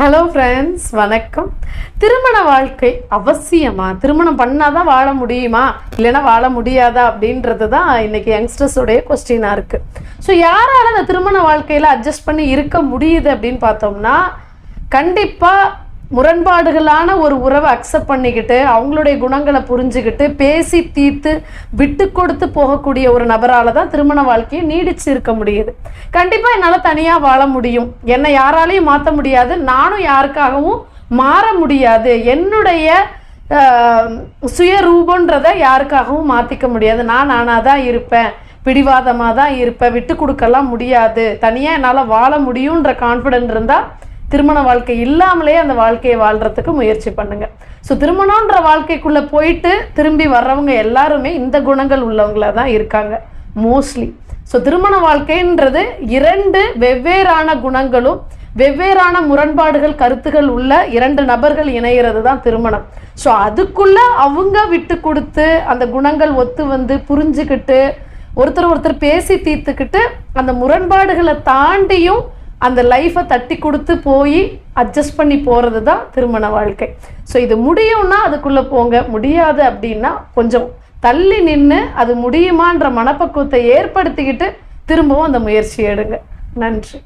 Hello friends வணக்கம். திருமண வாழ்க்கை அவசியமா? திருமணம் பண்ணால் தான் வாழ முடியுமா? இல்லைன்னா வாழ முடியாதா? அப்படின்றது தான் இன்னைக்கு யங்ஸ்டர்ஸோடைய கொஸ்டினாக இருக்குது ஸோ யாரால அந்த திருமண வாழ்க்கையில் அட்ஜஸ்ட் பண்ணி இருக்க முடியுது அப்படின்னு பார்த்தோம்னா கண்டிப்பாக முரண்பாடுகளான ஒரு உறவை அக்செப்ட் பண்ணிக்கிட்டு அவங்களுடைய குணங்களை புரிஞ்சுக்கிட்டு பேசி தீர்த்து விட்டு கொடுத்து போகக்கூடிய ஒரு நபரால தான் திருமண வாழ்க்கையை நீடிச்சு இருக்க முடியுது. கண்டிப்பாக என்னால் தனியாக வாழ முடியும். என்னை யாராலையும் மாற்ற முடியாது. நானும் யாருக்காகவும் மாற முடியாது. என்னுடைய சுய சுயரூபன்றதை யாருக்காகவும் மாற்றிக்க முடியாது. நான் நானாக தான் இருப்பேன். பிடிவாதமாக தான் இருப்பேன். விட்டு கொடுக்கலாம் முடியாது. தனியாக என்னால் வாழ முடியுன்ற கான்ஃபிடென்ட் இருந்தால் திருமண வாழ்க்கை இல்லாமலே அந்த வாழ்க்கையை வாழ்றதுக்கு முயற்சி பண்ணுங்க. ஸோ திருமணம்ன்ற வாழ்க்கைக்குள்ள போயிட்டு திரும்பி வர்றவங்க எல்லாருமே இந்த குணங்கள் உள்ளவங்களா தான் இருக்காங்க மோஸ்ட்லி ஸோ திருமண வாழ்க்கைன்றது இரண்டு வெவ்வேறான குணங்களும் வெவ்வேறான முரண்பாடுகள் கருத்துகள் உள்ள இரண்டு நபர்கள் இணைகிறது தான் திருமணம். ஸோ அதுக்குள்ள அவங்க விட்டு கொடுத்து அந்த குணங்கள் ஒத்து வந்து புரிஞ்சுக்கிட்டு ஒருத்தர் ஒருத்தர் பேசி தீர்த்துக்கிட்டு அந்த முரண்பாடுகளை தாண்டியும் அந்த லைஃப்பை தட்டி கொடுத்து போய் அட்ஜஸ்ட் பண்ணி போகிறது தான் திருமண வாழ்க்கை. ஸோ இது முடியும்னா அதுக்குள்ளே போங்க. முடியாது அப்படின்னா கொஞ்சம் தள்ளி நின்று அது முடியுமான்ற மனப்பக்குவத்தை ஏற்படுத்திக்கிட்டு திரும்பவும் அந்த முயற்சி எடுங்க. நன்றி.